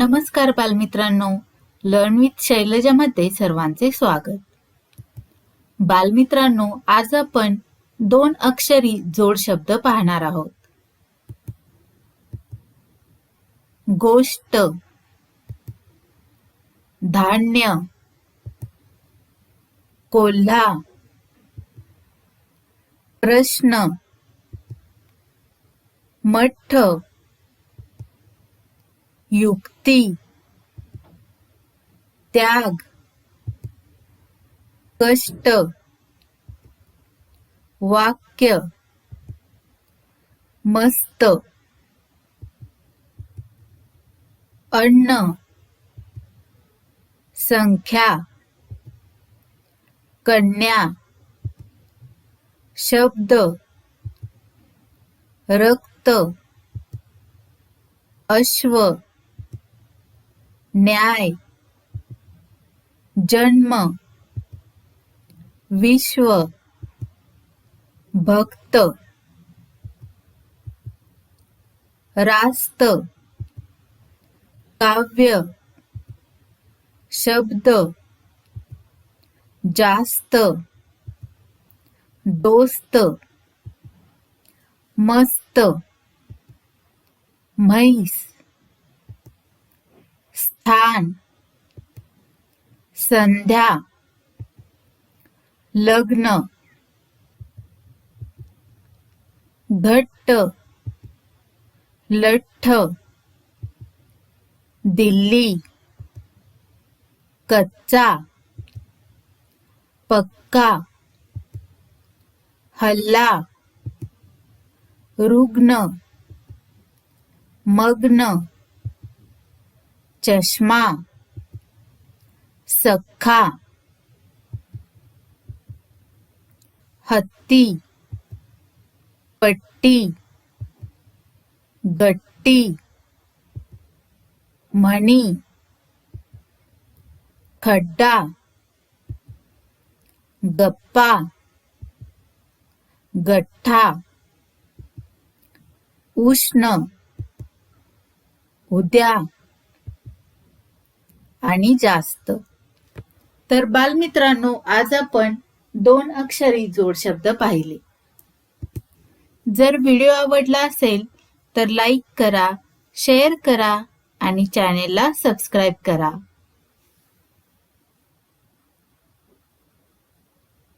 नमस्कार बालमित्रांनो. Learn with शैलजामध्ये सर्वांचे स्वागत. बालमित्रांनो आज आपण दोन अक्षरी जोड शब्द पाहणार आहोत. गोष्ट धान्य कोल्हा प्रश्न मठ युक्ती त्याग कष्ट वाक्य मस्त अन्न संख्या कन्या शब्द रक्त अश्व न्याय जन्म विश्व भक्त रास्त काव्य शब्द जास्त दोस्त मस्त म्हैस. स्थान संध्या. लग्न. घट्ट लठ्ठ. दिल्ली. कच्चा. पक्का. हल्ला. रुग्ण. मग्न. चष्मा सख्खा हत्ती पट्टी गट्टी म्हणी खड्डा गप्पा गठ्ठा उष्ण उद्या आणि जास्त. तर बालमित्रांनो आज आपण दोन अक्षरी जोड शब्द पाहिले. जर व्हिडिओ आवडला असेल तर लाईक करा शेअर करा आणि चॅनेलला सबस्क्राईब करा.